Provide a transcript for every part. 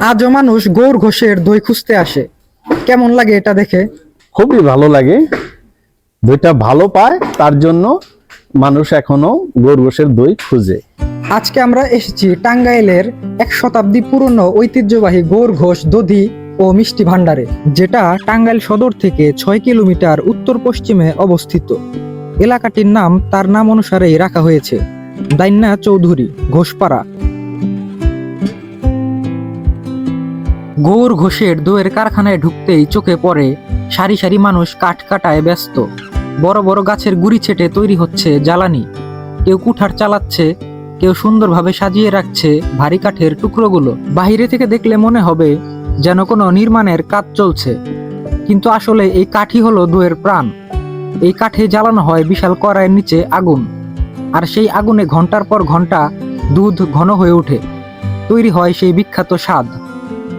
আজও মানুষ গৌর ঘোষের দই খুঁজতে আসে। কেমন লাগে এটা দেখে? খুবই ভালো লাগে। দইটা ভালো পায় তার জন্য মানুষ এখনও গৌর ঘোষের দই খুঁজে। আজকে আমরা এসেছি টাঙ্গাইলের এক শতাব্দী পুরনো ঐতিহ্যবাহী গৌর ঘোষ দধি ও মিষ্টি ভান্ডারে যেটা টাঙ্গাইল সদর থেকে ছয় কিলোমিটার উত্তর পশ্চিমে অবস্থিত। এলাকাটির নাম তার নাম অনুসারেই রাখা হয়েছে। দাইন্যা চৌধুরী ঘোষপাড়া। গৌর ঘোষের দইয়ের কারখানায় ঢুকতেই চোখে পড়ে সারি সারি মানুষ কাঠ কাটায় ব্যস্ত। বড় বড় গাছের গুড়ি ছেটে তৈরি হচ্ছে জ্বালানি। কেউ কুঠার চালাচ্ছে, কেউ সুন্দরভাবে সাজিয়ে রাখছে ভারী কাঠের টুকরোগুলো। বাইরে থেকে দেখলে মনে হবে যেন কোনো নির্মাণের কাজ চলছে। কিন্তু আসলে এই কাঠই হলো দইয়ের প্রাণ। এই কাঠে জ্বালানো হয় বিশাল কড়াইয়ের নিচে আগুন। আর সেই আগুনে ঘণ্টার পর ঘণ্টা দুধ ঘন হয়ে ওঠে। তৈরি হয় সেই বিখ্যাত স্বাদ।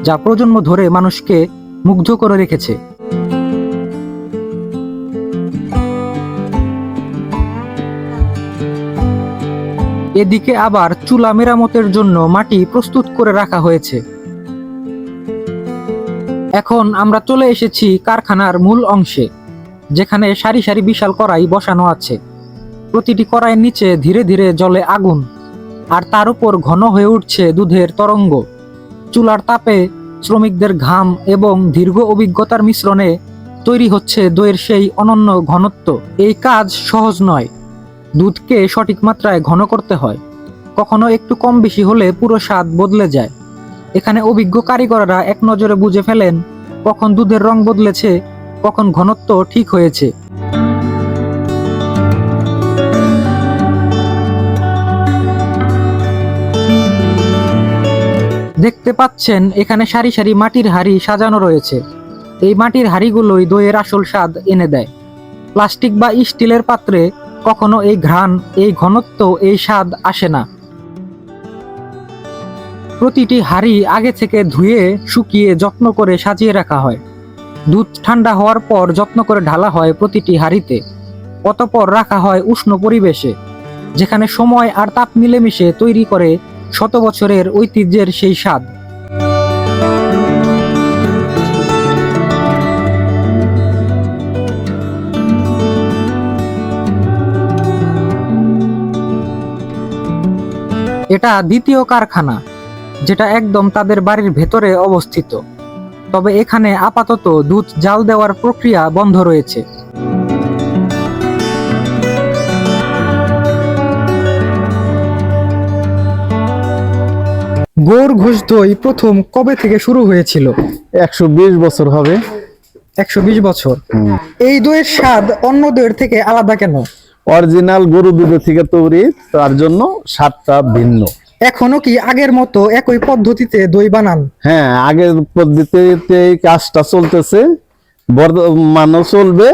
যা প্রজন্ম ধরে মানুষকে মুগ্ধ করে রেখেছে। এদিকে আবার চুলা মেরামতের জন্য মাটি প্রস্তুত করে রাখা হয়েছে। এখন আমরা চলে এসেছি কারখানার মূল অংশে, যেখানে সারি সারি বিশাল কড়াই বসানো আছে। প্রতিটি কড়াইয়ের নিচে ধীরে ধীরে জলে আগুন, আর তার উপর ঘন হয়ে উঠছে দুধের তরঙ্গ। চুলার তাপে শ্রমিকদের ঘাম এবং দীর্ঘ অভিজ্ঞতার মিশ্রণে তৈরি হচ্ছে দইয়ের সেই অনন্য ঘনত্ব। এই কাজ সহজ নয়। দুধকে সঠিক মাত্রায় ঘন করতে হয়। কখনো একটু কম বেশি হলে পুরো স্বাদ বদলে যায়। এখানে অভিজ্ঞ কারিগররা এক নজরে বুঝে ফেলেন কখন দুধের রং বদলেছে, কখন ঘনত্ব ঠিক হয়েছে। দেখতে পাচ্ছেন, এখানে সারি সারি মাটির হাড়ি সাজানো রয়েছে। এই মাটির হাড়িগুলোই দইয়ের আসল স্বাদ এনে দেয়। প্লাস্টিক বা স্টিলের পাত্রে কখনো এই ঘ্রাণ, এই ঘনত্ব, এই স্বাদ আসে না। প্রতিটি হাড়ি আগে থেকে ধুয়ে, শুকিয়ে, যত্ন করে সাজিয়ে রাখা হয়। দুধ ঠান্ডা হওয়ার পর যত্ন করে ঢালা হয় প্রতিটি হাড়িতে। অতপর রাখা হয় উষ্ণ পরিবেশে, যেখানে সময় আর তাপ মিলেমিশে তৈরি করে শত বছরের ঐতিহ্যের সেই স্বাদ। এটা দ্বিতীয় কারখানা, যেটা একদম তাদের বাড়ির ভেতরে অবস্থিত। তবে এখানে আপাতত দুধ জাল দেওয়ার প্রক্রিয়া বন্ধ রয়েছে। গৌর ঘোষ দই প্রথম কবে থেকে শুরু হয়েছিল? একশো বিশ বছর হবে। একশো বিশ বছর। এই দইয়ের স্বাদ অন্য দইয়ের থেকে আলাদা কেন? অরিজিনাল গরু দুধ থেকে তৈরি তার জন্য স্বাদটা ভিন্ন। এখনও কি আগের মতো একই পদ্ধতিতে দই বানান? হ্যাঁ আগের পদ্ধতিতে এই কাজটা চলতেছে। বর্তমানও চলবে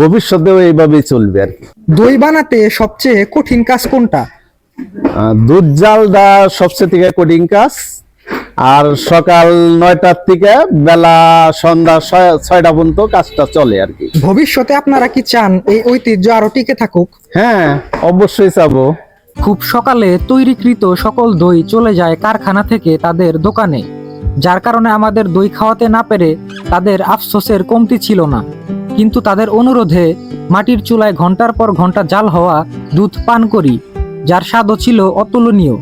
ভবিষ্যতেও এইভাবেই চলবে আর কি। দই বানাতে সবচেয়ে কঠিন কাজ কোনটা? দুধ জালটা সবচেয়ে থেকে কঠিন কাজ আর সকাল নয়টার থেকে বেলা সন্ধ্যা ছয়টা পর্যন্ত কাজটা চলে আর কি। ভবিষ্যতে আপনারা কি চান এই ঐতিহ্য আরও টিকে থাকুক? হ্যাঁ অবশ্যই চাবো। খুব সকালে তৈরিকৃত সকল দই চলে যায় কারখানা থেকে তাদের দোকানে যার কারণে আমাদের দই খাওয়াতে না পেরে তাদের আফসোসের কমতি ছিল না। কিন্তু তাদের অনুরোধে মাটির চুলায় ঘণ্টার পর ঘণ্টা জাল হওয়া দুধ পান করি। যার স্বাদও ছিল অতুলনীয়।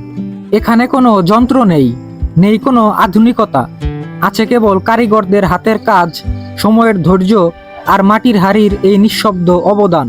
এখানে কোনো যন্ত্র নেই নেই কোনো আধুনিকতা। আছে কেবল কারিগরদের হাতের কাজ, সময়ের ধৈর্য আর মাটির হাড়ির এই নিঃশব্দ অবদান।